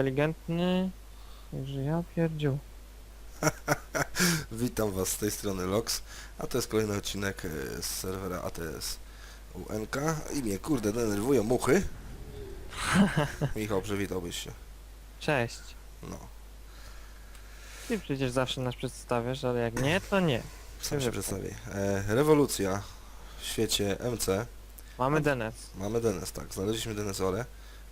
inteligentny. Także ja pierdziu. Witam Was z tej strony Lox, a to jest kolejny odcinek e, z serwera ATS UNK i mnie kurde denerwują muchy. Michał, przywitałbyś się. Cześć. No, Ty przecież zawsze nas przedstawiasz, ale jak nie, to nie. sam się Dobrze. przedstawię. E, rewolucja w świecie MC. Mamy DNS. Mamy DNS, tak, znaleźliśmy DNS ORE,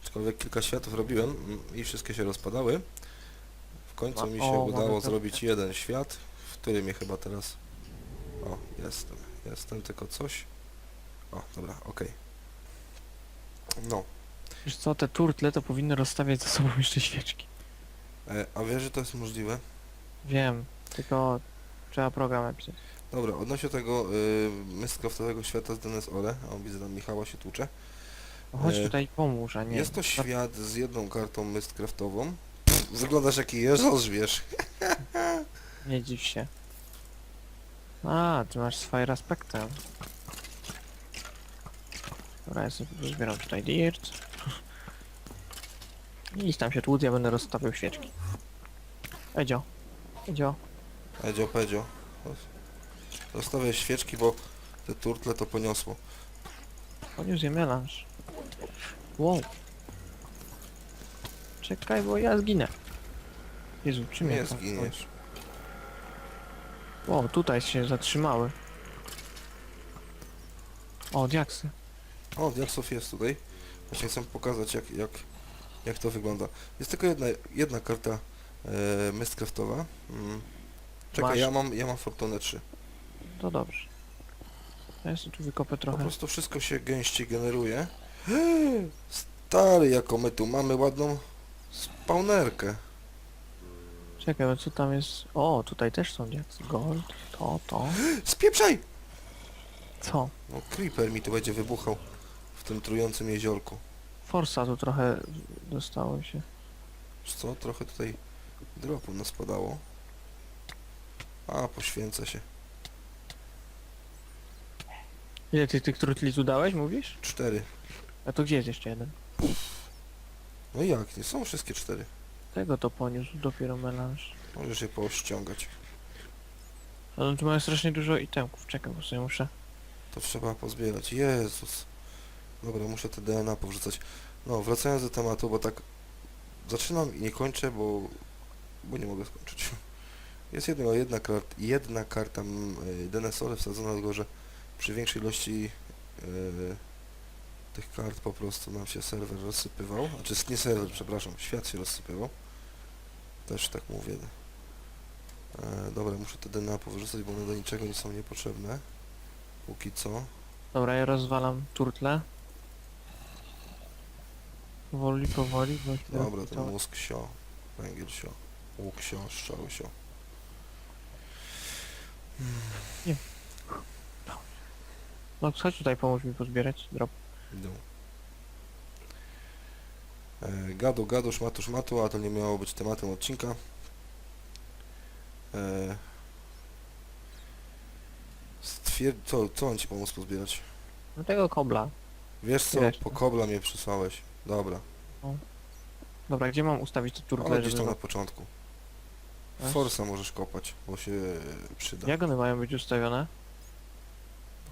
aczkolwiek kilka światów robiłem mm, i wszystkie się rozpadały. W końcu mi się o, udało mamy to- zrobić jeden świat, w którym je chyba teraz... O, jestem, jestem, tylko coś... O, dobra, okej. No, Wiesz co, te turtle to powinny rozstawiać za sobą jeszcze świeczki. e, a wiesz, że to jest możliwe? Wiem, tylko trzeba program napisać. Dobra, odnośnie tego y, Mistcraftowego świata z DNS ORE, a widzę tam Michała się tłucze. No chodź E, tutaj pomóż, a nie. Jest to świat z jedną kartą Mistcraftową. Pff, wyglądasz jaki jeżdżasz, wiesz. Nie dziw się. A, ty masz swoje aspekty. Dobra, ja sobie zbieram tutaj dirt. I tam się tłuc, ja będę rozstawiał świeczki. Edzio. Edzio. Edzio, pedzio. Zostawię świeczki, bo te turtle to poniosło. Poniósł je melanż. Wow. Czekaj, bo ja zginę. Jezu, czym Nie ja tam zginiesz. Wow, tutaj się zatrzymały. O, diaksy. O, diaksów jest tutaj. Właśnie chcę pokazać jak, jak, jak to wygląda. Jest tylko jedna, jedna karta e, Mistcraftowa. Mm. Czekaj, Masz- ja mam, ja mam Fortunę 3. To dobrze. Ja sobie tu wykopę Po trochę. prostu wszystko się gęściej generuje. Stary, jako my tu mamy ładną spawnerkę. Czekaj, bo co tam jest? O, tutaj też są diaksy. Gold, to, to. Spieprzaj! Co? No creeper mi tu będzie wybuchał w tym trującym jeziorku. Forsa tu trochę dostało się. Wiesz co, trochę tutaj dropu nas padało. A, poświęcę się. Ile ty tych trutli tu dałeś, mówisz? Cztery. A to gdzie jest jeszcze jeden? No i jak? Nie są wszystkie cztery. Tego to poniósł dopiero melanż. Możesz je pościągać. Ale tu mają strasznie dużo itemków. Czekaj, bo sobie muszę. To trzeba pozbierać. Jezus. Dobra, muszę te DNA powrzucać. No, wracając do tematu, bo tak zaczynam i nie kończę, bo, bo nie mogę skończyć. Jest jedna, jedna, kart, jedna karta mm, y, DNS-owe wsadzona, tylko że przy większej ilości y, tych kart po prostu nam się serwer rozsypywał. Znaczy nie serwer, przepraszam, świat się rozsypywał. Też tak mówię. E, dobra, muszę te DNA powrzucać, bo one do niczego nie są niepotrzebne. Póki co. Dobra, ja rozwalam turtle. Powoli, powoli, bo Dobra, ten to- mózg sio, węgiel sio, łuk sio, strzały sio. No chodź tutaj, pomóż mi pozbierać drop. E, gadu, gadu, szmatu, szmatu, a to nie miało być tematem odcinka. E, stwierd... Co, co on ci pomóc pozbierać? No tego kobla. Wiesz co, Wiesz, po no. kobla mnie przysłałeś. Dobra, Dobra, gdzie mam ustawić te ale turtle, gdzieś tam żeby... na początku. Forsa możesz kopać, bo się przyda. Jak one mają być ustawione?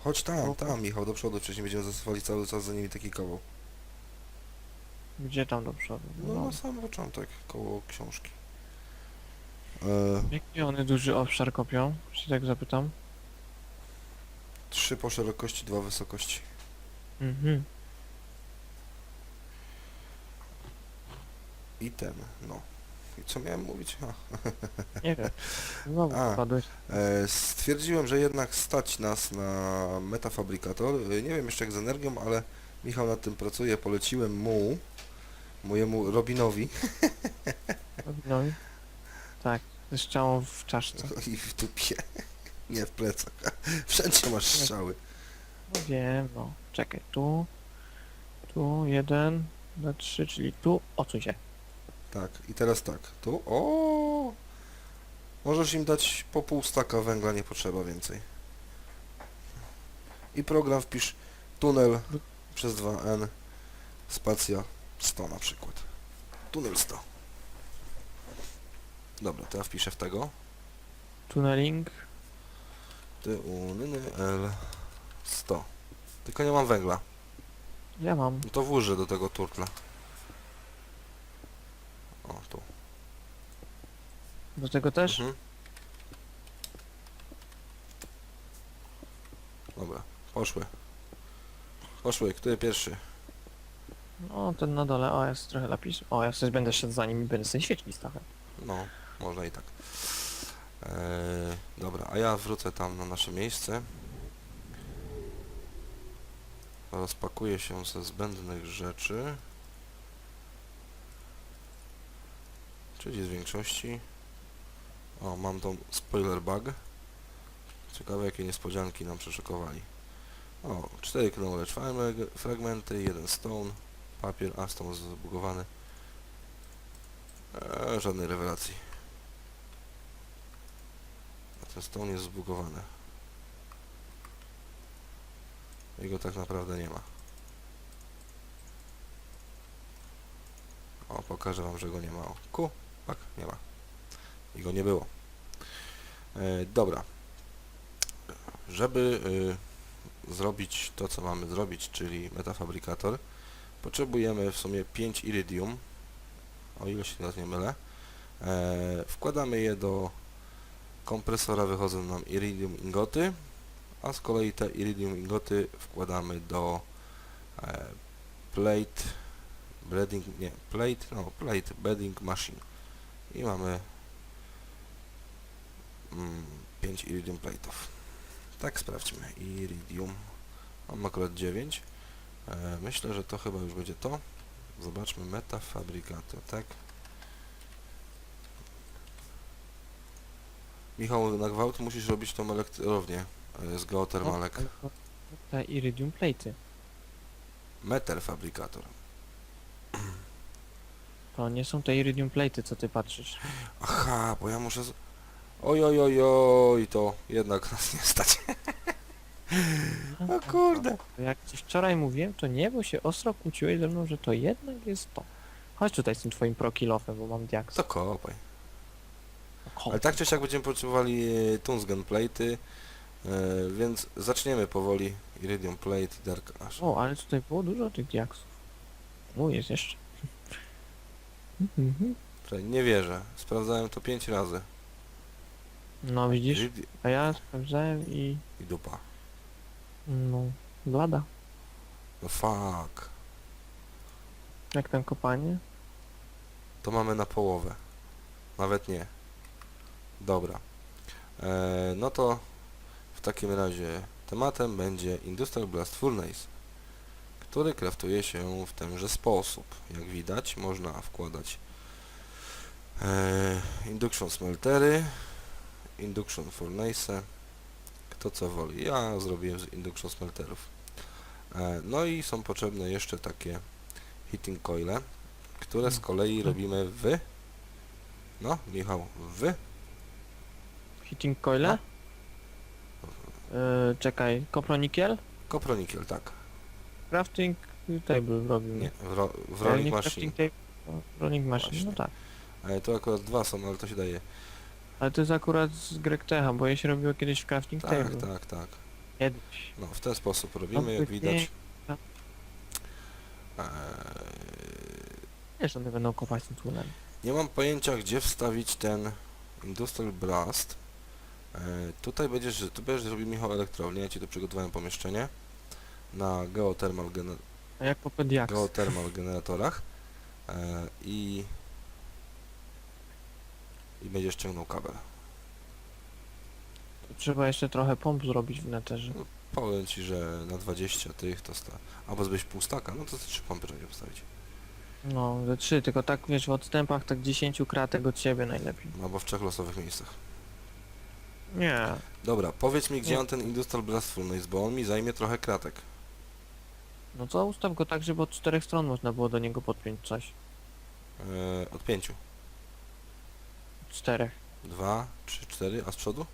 Chodź tam, O. tam Michał, do przodu, wcześniej będziemy zasuwali cały czas za nimi taki kawał. Gdzie tam do przodu? No, No. na sam początek, koło książki. E, Jaki one duży obszar kopią? Się tak zapytam. trzy po szerokości, dwa wysokości. Mhm. I ten, no. I co miałem mówić? Nie wiem. Znowu A. e, stwierdziłem, że jednak stać nas na metafabrykator. E, nie wiem jeszcze jak z energią, ale Michał nad tym pracuje. Poleciłem mu, mojemu Robinowi No i... Tak, ze strzałą w czaszce. i w dupie. Nie w plecach. Wszędzie masz strzały. No wiem, no. Czekaj, tu... Tu, jeden, dwa, trzy, czyli tu. Odsuń się. Tak, i teraz tak. Tu, o, Możesz im dać po pół staka węgla, nie potrzeba więcej. I program wpisz tunel przez 2n spacja 100 na przykład. Tunel 100. Dobra, to ja wpiszę w tego. Tunneling. Ty u n, n, l 100. Tylko nie mam węgla. Ja mam. No to włożę do tego turtla. O, tu. Do tego też? Mhm. Dobra, poszły. Poszły, który pierwszy? No, ten na dole. O, jest trochę lapisu. O, ja sobie będę szedł za nim i będę sobie świecić trochę. No, można i tak. Eee, dobra, a ja wrócę tam na nasze miejsce. Rozpakuję się ze zbędnych rzeczy. Czyli z większości. O, mam tą spoiler bug. Ciekawe jakie niespodzianki nam przeszykowali. O, 4 knowledge frag- fragmenty, jeden stone, papier, a stone zbugowany. Eee, żadnej rewelacji. A ten stone jest zbugowany. Jego tak naprawdę nie ma. O, pokażę wam, że go nie ma. O, ku, tak, nie ma. I go nie było. E, dobra. Żeby y, zrobić to, co mamy zrobić, czyli metafabrykator, potrzebujemy w sumie 5 iridium, o ile się teraz nie mylę. E, wkładamy je do kompresora, wychodzą nam iridium ingoty, a z kolei te iridium ingoty wkładamy do e, plate breading, nie, plate, no, plate bedding machine i mamy mm, 5 iridium plate'ów. Tak, sprawdźmy. Iridium. Mam akurat 9. E, myślę, że to chyba już będzie to. Zobaczmy metafabrykator, tak? Michał, na gwałt musisz robić tą elektrownię e, z geotermalek. Te iridium plate'y. Meterfabrykator. To nie są te iridium plate'y, co ty patrzysz. Aha, bo ja muszę... Z... Oj, oj, oj, oj, to jednak nas nie stać. O kurde. Jak ci wczoraj mówiłem, to nie, bo się ostro kłóciłeś ze mną, że to jednak jest to. Chodź tutaj z tym twoim prokilofem, bo mam diaks. To kopaj. Ko- Ale tak czy siak będziemy potrzebowali e, Tunsgen plate'y, e, więc zaczniemy powoli Iridium Plate i Dark Ash. O, ale tutaj było dużo tych diaksów. O, jest jeszcze. Mhm. Czekaj, Nie wierzę. Sprawdzałem to 5 razy. No widzisz, a ja sprawdzałem i... I dupa. no... Blada. No fuck. Jak tam kopanie? To mamy na połowę. Nawet nie. Dobra. E, no to w takim razie tematem będzie Industrial Blast Furnace, który kraftuje się w tenże sposób. Jak widać można wkładać e, induction smeltery, induction furnace, kto co woli. Ja zrobiłem z induction smelterów. E, no i są potrzebne jeszcze takie heating coile, które z kolei Mhm. robimy w... No, Michał, w... Heating coile? Yy, czekaj, kopronikiel? Kopronikiel, tak. Crafting table robimy. Nie, w, ro, w Ale rolling machine. crafting table, o, rolling machine, Właśnie. no tak. E, to akurat dwa są, ale to się daje. Ale to jest akurat z Grektecha, bo je się robiło kiedyś w crafting Tak, table. tak, tak. Kiedyś. No, w ten sposób robimy, No, jak widać. tak. E, Wiesz, one będą kopać tym tunelem. nie mam pojęcia, gdzie wstawić ten Industrial Blast. E, tutaj będziesz, tu będziesz robił Michał elektrownię, ja Ci tu przygotowałem pomieszczenie na geothermal, gener A jak geothermal generatorach e, i i będziesz ciągnął kabel. Trzeba jeszcze trochę pomp zrobić w neterze. Powiem Ci, że na 20 tych to sta... Albo zbyś pół staka, no to te trzy pompy trzeba wstawić. No, ze trzy, tylko tak wiesz, w odstępach tak 10 kratek od siebie najlepiej. No, Albo w trzech losowych miejscach. Nie. Dobra, powiedz mi, gdzie Nie. mam ten Industrial Blast Furnace, bo on mi zajmie trochę kratek. No to ustaw go tak, żeby od czterech stron można było do niego podpiąć coś. E, od pięciu. Od czterech. Dwa, trzy, cztery, a z przodu?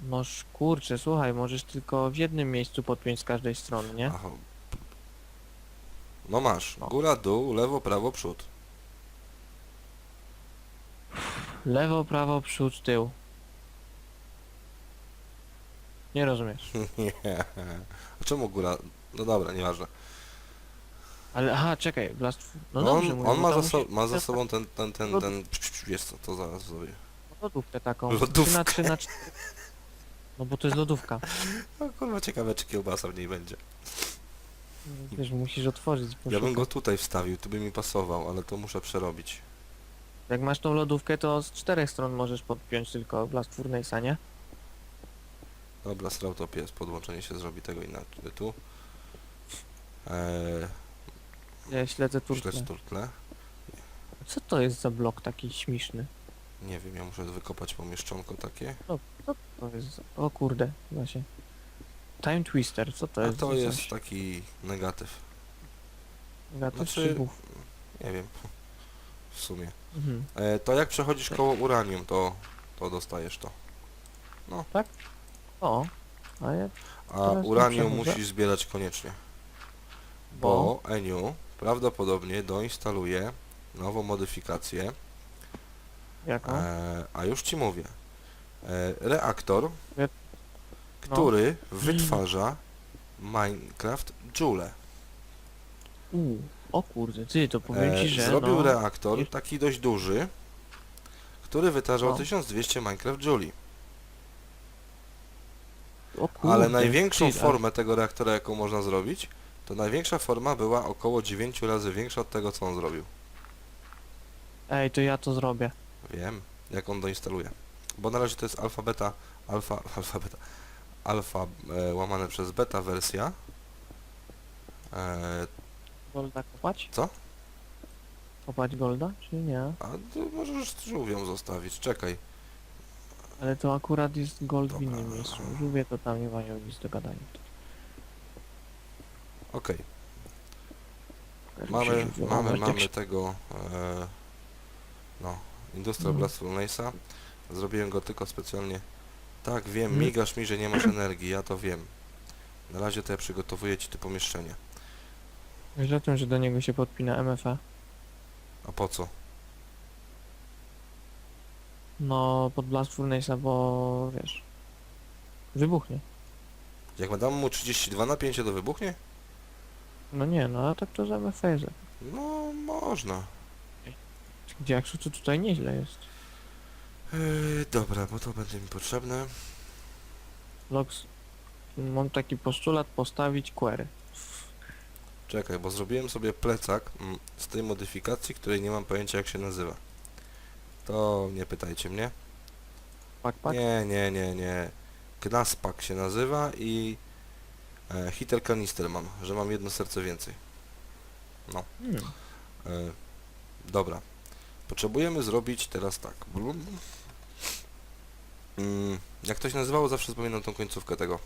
No kurczę, słuchaj, możesz tylko w jednym miejscu podpiąć z każdej strony, nie? Aha. No masz. No. Góra, dół, lewo, prawo, przód. Lewo, prawo, przód, tył. Nie rozumiesz. Nie. A czemu góra? No dobra, nieważne. Ale aha, czekaj, blast... No, No dobrze on, mówię, on bo ma, za, so, musi- ma za sobą ten, ten, ten, No- ten, wiesz co, to zaraz zrobię. Lodówkę taką. Lodówkę. 3 na 3 na 4. No bo to jest lodówka. No kurwa, ciekawe czy kiełbasa w niej będzie. Wiesz, musisz otworzyć. Ja bym poszukać. go tutaj wstawił, tu by mi pasował, ale to muszę przerobić. Jak masz tą lodówkę, to z czterech stron możesz podpiąć tylko blast furnace'a, nie? Dobra, Strautop jest, podłączenie się zrobi tego inaczej. Tu. Eee, Ja śledzę turtle. śledź turtle. Co to jest za blok taki śmieszny? Nie wiem, ja muszę wykopać pomieszczonko takie. Co to jest? za- O kurde, właśnie. Time Twister, co to A jest? to za jest coś? taki negatyw. Gato znaczy- szybów. Nie wiem. W sumie. Mhm. E, to jak przechodzisz koło uranium, to, to dostajesz to. O, a ja... A Teraz uranium muszę, musisz zbierać koniecznie. Bo Eniu prawdopodobnie doinstaluje nową modyfikację. Jaką? E, a już ci mówię. E, reaktor, Ja- no. który wytwarza Minecraft Joule. U, o kurde, ty, to powiem ci, E, że zrobił no... reaktor taki dość duży, który wytarzał No. 1200 Minecraft Jouli. O kurde, Ale największą ty, a- formę tego reaktora, jaką można zrobić, to największa forma była około 9 razy większa od tego, co on zrobił. Ej, to ja to zrobię. Wiem, jak on doinstaluje. Bo na razie to jest alfa, beta, alfa, alfa, beta, alfa e, łamane przez beta wersja. E, Golda kopać? Co? Kopać golda, czy nie? a tu możesz żółwią zostawić, czekaj. Ale to akurat jest gold w Dobra. innym miejscu. Żółwie to tam nie mają nic do gadania. Okej, Pokażę mamy, mamy, jak mamy się- tego, e, no, Industrial Mhm. Blast. Zrobiłem go tylko specjalnie. Tak, wiem, Mhm. migasz mi, że nie masz energii, ja to wiem. Na razie to ja przygotowuję ci to pomieszczenie. Wiesz o tym, że do niego się podpina MFA? A po co? No, pod Blast Furnace'a, bo wiesz... Wybuchnie. Jak ma dam mu 32 napięcie, to wybuchnie? No nie, no a tak to z MFA jest. No, można. Gdzie jak to tutaj nieźle jest. Yy, dobra, bo to będzie mi potrzebne. Logs... Mam taki postulat postawić query. Czekaj, bo zrobiłem sobie plecak mm, z tej modyfikacji, której nie mam pojęcia jak się nazywa. To nie pytajcie mnie. Nie, nie, nie, nie. Gnaspak się nazywa i e, hitter kanister mam, że mam jedno serce więcej. Hmm. E, dobra. Potrzebujemy zrobić teraz tak. Blum. Mm, jak to się nazywało, zawsze wspominam tą końcówkę tego.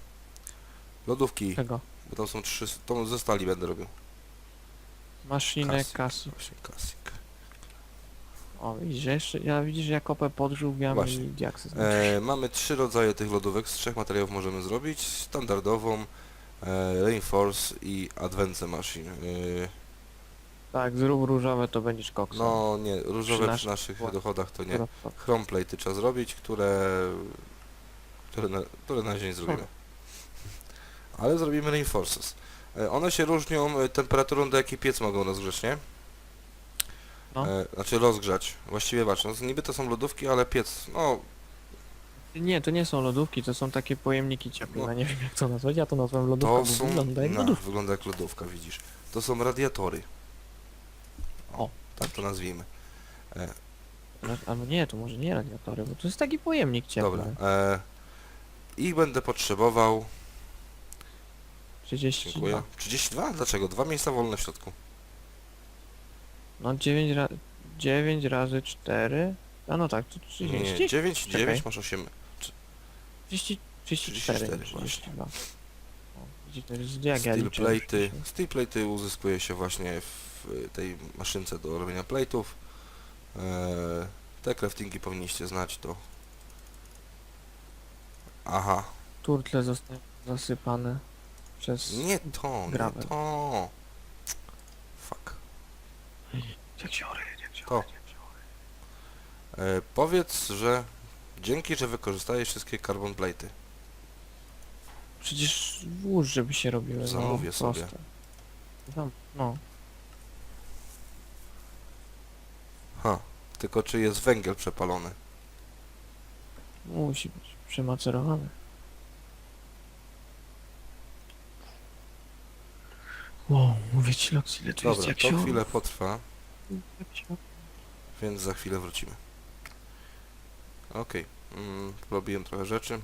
Lodówki, Tego. bo tam są trzy, tą ze stali będę robił. Maszynę Kasik. kasy. Właśnie, klasik. O, widzisz, że jeszcze, ja widzisz, ja kopę pod żółwiami Właśnie. i diaksy. E, mamy trzy rodzaje tych lodówek, z trzech materiałów możemy zrobić. Standardową, e, Reinforce i Advance Machine. E, Tak, zrób różowe, to będziesz koksem. no nie, różowe Przy przy naszych naszych dochodach to nie. Dobra, to- Chrome plate trzeba zrobić, które, które, na, które na razie nie zrobimy. Ale zrobimy Reinforces. E, one się różnią e, temperaturą, do jakiej piec mogą rozgrzać, nie? No. E, znaczy rozgrzać. Właściwie patrz, no, niby to są lodówki, ale piec, no Nie, to nie są lodówki, to są takie pojemniki. No. Ja nie wiem jak to nazwać, ja to nazwałem lodówką, To bo są, wygląda jak no, lodówka. wygląda jak lodówka, widzisz. To są radiatory. O. Tak to nazwijmy. Ra- Albo nie, to może nie radiatory, bo to jest taki pojemnik ciepły. Dobra. E, ich będę potrzebował. 32. Dziękuję. 32? Dlaczego? Dwa miejsca wolne w środku. No 9, ra 9 razy 4. A no tak, to 30. Nie, nie. 9, Czekaj. 9 masz 8. 30, 34. 34 nie, właśnie. 32. O, widzisz, to jest jak ja Steel liczę plate'y. wcześniej. Steel plate'y uzyskuje się właśnie w tej maszynce do robienia plate'ów. E, te craftingi powinniście znać to. Aha. Turtle zostały zasypane przez... Nie to, nie Gravel. to. Fuck. Jak się oryje, jak się To. oryje, jak się E, powiedz, że dzięki, że wykorzystajesz wszystkie carbon plate'y. Przecież włóż, żeby się robiły. no, Zamówię sobie. proste. Zam no, Ha, tylko czy jest węgiel przepalony? musi być przemacerowany. Wow, mówię ci Lox, ile tu jest Dobra, jak to się... chwilę potrwa. Więc za chwilę wrócimy. Okej, mm, robiłem trochę rzeczy.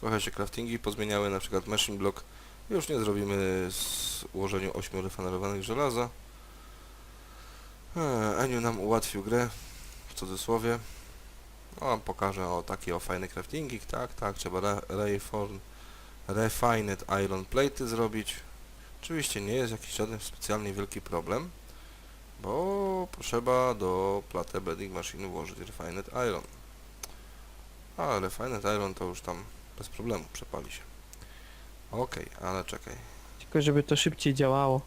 Trochę się craftingi pozmieniały, na przykład machine block. Już nie zrobimy z ułożeniu 8 refanerowanych żelaza. Eee, Eniu nam ułatwił grę, w cudzysłowie. No, pokażę o takie o fajne craftingi, tak, tak, trzeba re refined iron plate zrobić. Oczywiście nie jest jakiś żaden specjalnie wielki problem, bo trzeba do platę bedding machine włożyć refined iron. A refined iron to już tam bez problemu przepali się. Okej, ale czekaj. Tylko żeby to szybciej działało.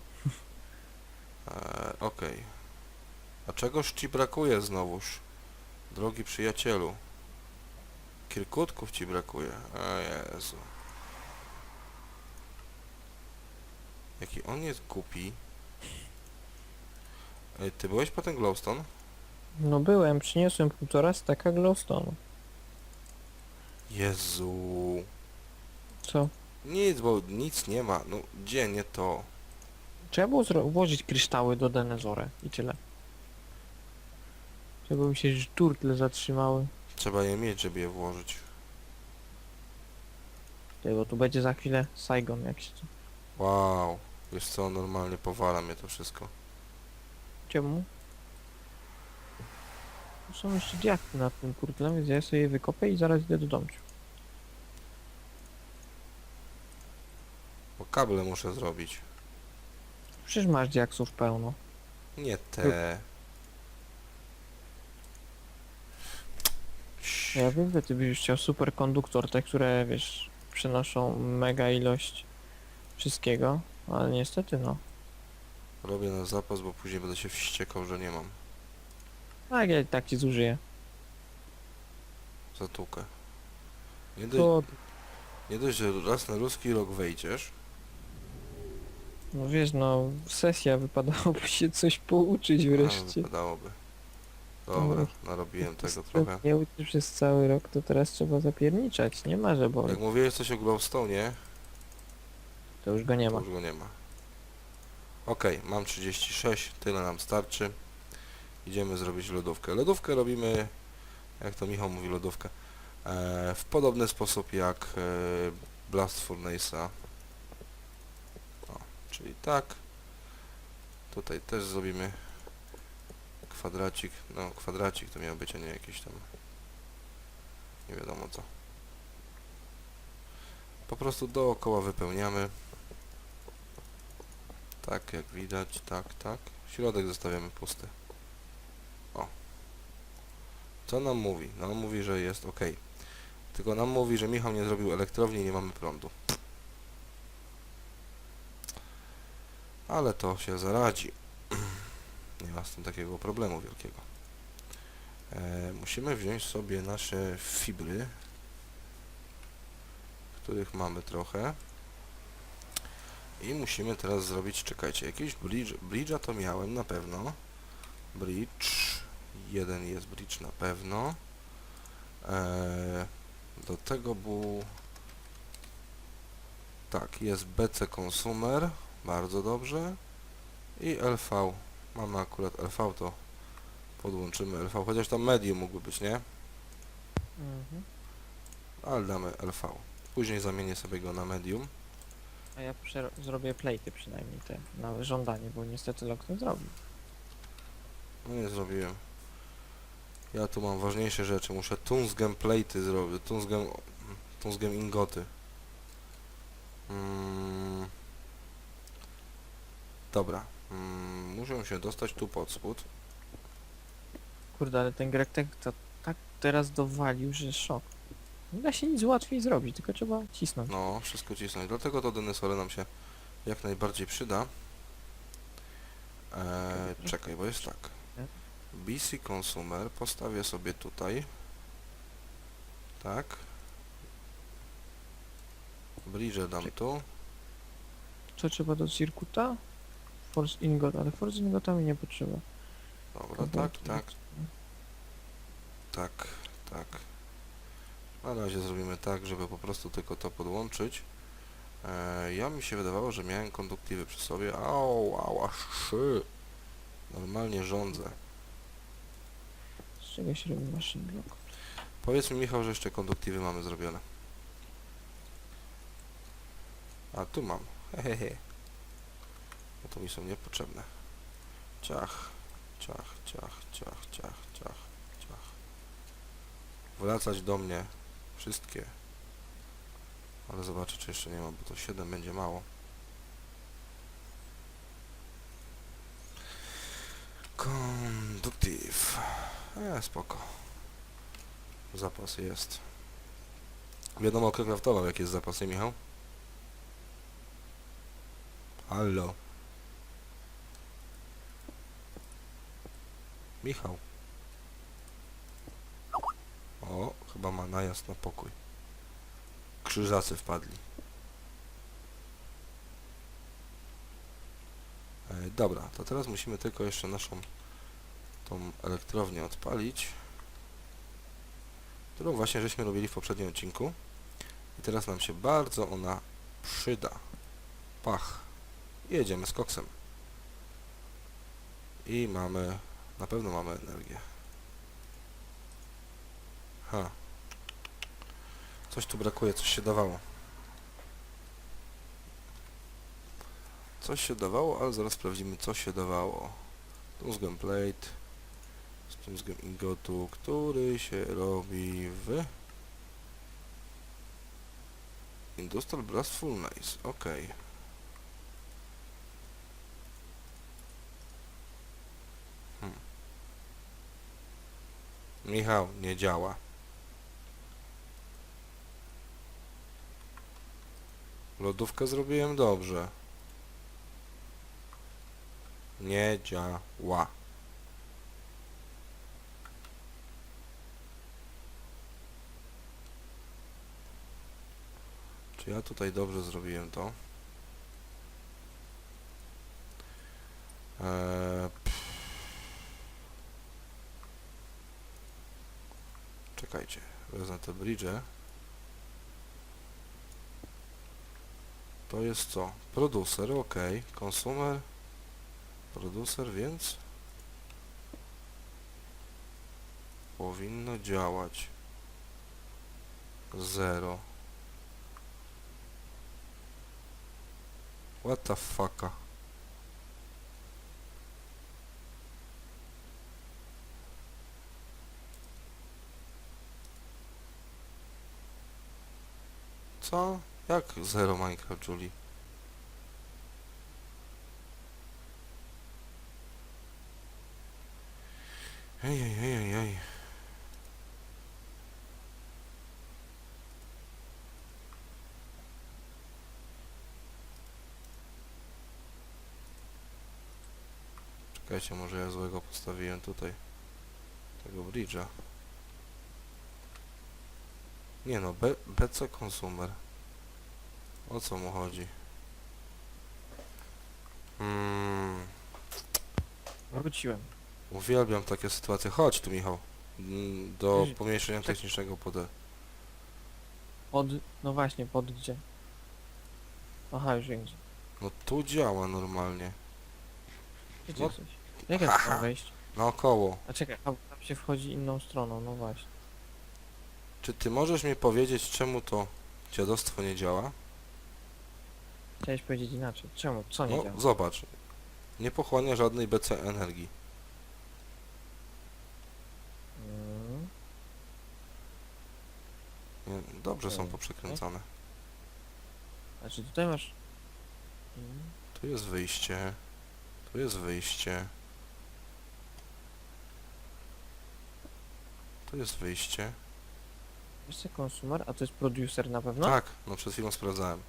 Eee, Okej. A czegoż ci brakuje znowuż? Drogi przyjacielu. Kilkutków ci brakuje. O Jezu. Jaki on jest głupi. Ej, ty byłeś po ten glowstone? No byłem, przyniosłem półtora staka glowstone. Jezu. Co? Nic, bo nic nie ma. No gdzie nie to? Trzeba było zro- włożyć kryształy do Denezore i tyle. Żeby mi się turtle zatrzymały. Trzeba je mieć, żeby je włożyć. Tego tu będzie za chwilę Saigon jak się... Wow. Wiesz co, normalnie powala mnie to wszystko. Czemu? Tu Są jeszcze diakty nad tym turtlem, więc ja sobie je wykopię i zaraz idę do domu. Bo kable muszę zrobić. Przecież masz diaksów pełno. Nie te. Ja wiem, że ty byś chciał superkonduktor, te, które wiesz, przynoszą mega ilość wszystkiego, ale niestety no. Robię na zapas, bo później będę się wściekał, że nie mam. Tak, ja i tak ci zużyję. Zatłukę. Nie, dość, To, nie dość, że raz na ruski rok wejdziesz, no wiesz, no, sesja wypadałoby się coś pouczyć a wreszcie. wypadałoby. Dobra, narobiłem tego Jak trochę. Nie uczysz przez cały rok, to teraz trzeba zapierniczać. Nie ma, że bo Jak mówiłeś coś o Glowstone, to już go nie to ma. już go nie ma. Okej, mam 36, tyle nam starczy. Idziemy zrobić lodówkę. Lodówkę robimy, jak to Michał mówi, lodówkę, e, w podobny sposób jak e, Blast Furnace'a. O, czyli tak. Tutaj też zrobimy kwadracik, no kwadracik to miał być, a nie jakiś tam, nie wiadomo co. Po prostu dookoła wypełniamy. Tak, jak widać, tak, tak. Środek zostawiamy pusty. O. Co nam mówi? Nam mówi, że jest ok. Tylko nam mówi, że Michał nie zrobił elektrowni i nie mamy prądu. Ale to się zaradzi. nie ma z tym takiego problemu wielkiego. E, musimy wziąć sobie nasze fibry, których mamy trochę. I musimy teraz zrobić, czekajcie, jakiś bridge, bridge'a to miałem na pewno. Bridge, jeden jest bridge na pewno. Eee, do tego był... Tak, jest BC Consumer, bardzo dobrze. I LV, mamy akurat LV, to podłączymy LV, chociaż tam medium mógłby być, nie? Mhm. Ale damy LV. Później zamienię sobie go na medium. A ja przero- zrobię plejty przynajmniej te, na żądanie, bo niestety Lok nie zrobił. No nie zrobiłem. Ja tu mam ważniejsze rzeczy. Muszę Tungsgem plate'y zrobić. Tungsgem, Tungsgem ingoty. Mm. Dobra. Mm, muszę się dostać tu pod spód. Kurde, ale ten Greg tak, to, tak teraz dowalił, że szok. Nie da się nic łatwiej zrobić, tylko trzeba cisnąć. No, wszystko cisnąć. Dlatego to Denesole nam się jak najbardziej przyda. Eee, czekaj, bo jest tak. BC Consumer postawię sobie tutaj. Tak. Bridge dam tu. Co trzeba do circuita? Force ingot, ale force ingotami nie potrzeba. Dobra, tak, Kabelki. tak, tak, tak. Na razie zrobimy tak, żeby po prostu tylko to podłączyć. E, ja mi się wydawało, że miałem konduktywy przy sobie. Au, au, aż trzy. Normalnie rządzę. Z czego się robi machine block? Powiedz mi Michał, że jeszcze konduktywy mamy zrobione. A tu mam. Hehehe. No to mi są niepotrzebne. Ciach, ciach, ciach, ciach, ciach, ciach, ciach. Wracać do mnie. Wszystkie. Ale zobaczę, czy jeszcze nie ma, bo to 7 będzie mało. Konduktyw. E, spoko. Zapas jest. Wiadomo, kto kraftował, jak jest zapasy, Michał? Halo. Michał. O, chyba ma najazd na pokój. Krzyżacy wpadli. E, dobra, to teraz musimy tylko jeszcze naszą tą elektrownię odpalić którą właśnie żeśmy robili w poprzednim odcinku. I teraz nam się bardzo ona przyda. Pach. I jedziemy z koksem. I mamy, na pewno mamy energię. Ha. Coś tu brakuje, coś się dawało. Coś się dawało, ale zaraz sprawdzimy, co się dawało. Tungsten plate z tungsten ingotu, który się robi w Industrial Brass Furnace, ok. Hmm. Michał, nie działa. Lodówkę zrobiłem dobrze. Nie działa. Czy ja tutaj dobrze zrobiłem to? Eee. Czekajcie, wezmę te bridge. To jest co? Producer, ok. Consumer. Producer, więc powinno działać. Zero. What the fucka? Co? Jak zero Minecraft Julie? Ej, ej, ej, ej, ej. Czekajcie, może ja złego postawiłem tutaj. Tego bridge'a. Nie no, BC Consumer. O co mu chodzi? Mm, Wróciłem. uwielbiam takie sytuacje. Chodź tu Michał. Mm, Do pomieszczenia Czek- technicznego pod E. Pod, no właśnie, pod gdzie? Aha, już wiem gdzie. No tu działa normalnie. Gdzie ty No. jesteś? Jak ja tu mam wejść? Naokoło. A czekaj, a tam się wchodzi inną stroną, no właśnie. Czy ty możesz mi powiedzieć, czemu to dziadostwo nie działa? Chciałeś powiedzieć inaczej. Czemu? Co nie No, działa? zobacz. Nie pochłania żadnej BC energii. Mm, Nie, dobrze są Okej. poprzekręcane. Znaczy tutaj masz... Mm, Tu jest wyjście. Tu jest wyjście. Tu jest wyjście. Wiesz co, konsumer? A to jest producer na pewno? Tak, no przed chwilą sprawdzałem.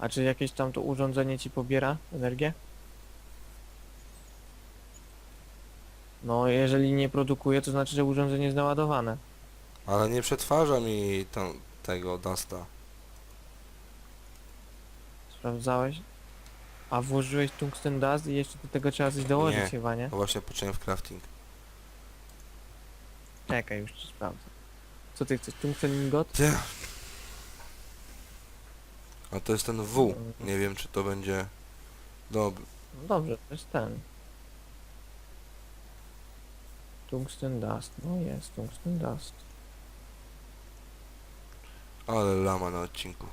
A czy jakieś tam to urządzenie ci pobiera energię? No, jeżeli nie produkuje, to znaczy, że urządzenie jest naładowane. Ale nie przetwarza mi tego Dusta. Sprawdzałeś? A włożyłeś tungsten dust i jeszcze do tego trzeba coś dołożyć Nie. chyba, nie? No właśnie począłem w crafting. Czekaj, już ci sprawdzę. Co ty chcesz, tungsten ingot? Ty, a to jest ten W. Nie wiem czy to będzie dobry. No dobrze, to jest ten. Tungsten dust. No jest, tungsten dust. Ale lama na odcinku.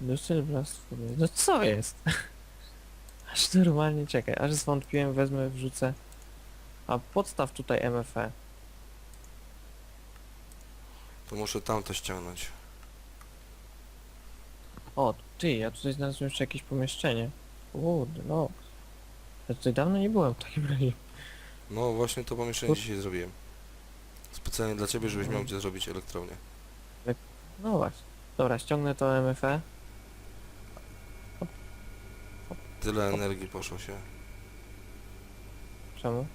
Do Sylwestra. No co jest? Aż normalnie czekaj, aż zwątpiłem, wezmę, wrzucę. A podstaw tutaj MFE. To muszę tamto ściągnąć. O, ty, ja tutaj znalazłem jeszcze jakieś pomieszczenie. Wood, no. Ja tutaj dawno nie byłem w takim razie. No właśnie to pomieszczenie Kur- dzisiaj zrobiłem. Specjalnie dla ciebie, żebyś miał gdzie zrobić elektrownię. No właśnie. Dobra, ściągnę to MFE. Tyle energii poszło się. Czemu?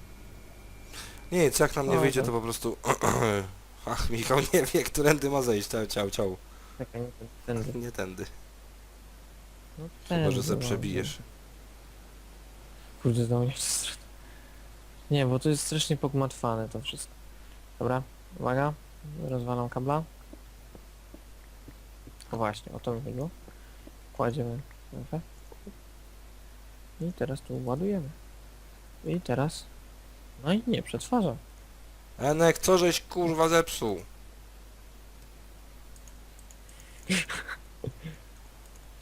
Nic, jak nam nie O, wyjdzie, to- po prostu... Ach, Michał nie wie, którędy ma zejść. Ciao, ciao, ciao. Czekaj, nie ten, ten, Nie tędy. No, Chyba, że se przebijesz. Kurde, znowu nie chcę str- Nie, bo to jest strasznie pogmatwane to wszystko. Dobra, uwaga. Rozwalam kabla. O właśnie, o to mi chodziło. Kładziemy MFE. I teraz tu ładujemy. I teraz... No i nie, przetwarza. Enek, co żeś kurwa zepsuł?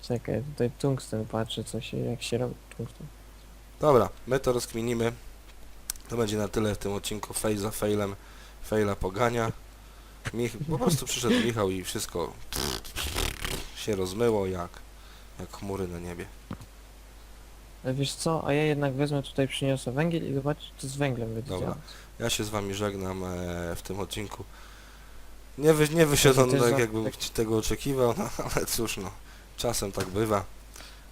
Czekaj, tutaj tungsten patrzy, co się, jak się robi tungsten. Dobra, my to rozkminimy. To będzie na tyle w tym odcinku fail za failem. Faila pogania. Mich po prostu przyszedł Michał i wszystko się rozmyło jak, jak chmury na niebie. Ale wiesz co, a ja jednak wezmę tutaj, przyniosę węgiel i zobacz, co z węglem będzie Dobra. działać. Ja się z wami żegnam e, w tym odcinku. Nie, wy, nie wyszedł on Też tak za- jakbym ci tego oczekiwał, no, ale cóż no, czasem tak bywa.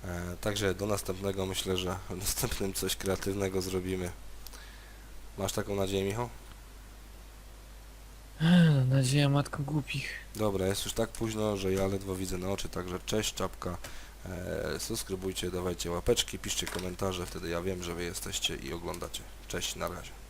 E, także do następnego myślę, że w następnym coś kreatywnego zrobimy. Masz taką nadzieję, Michał? Ech, Nadzieja matko głupich. Dobra, jest już tak późno, że ja ledwo widzę na oczy, także cześć, czapka. E, subskrybujcie, dawajcie łapeczki, piszcie komentarze, wtedy ja wiem, że wy jesteście i oglądacie. Cześć, na razie.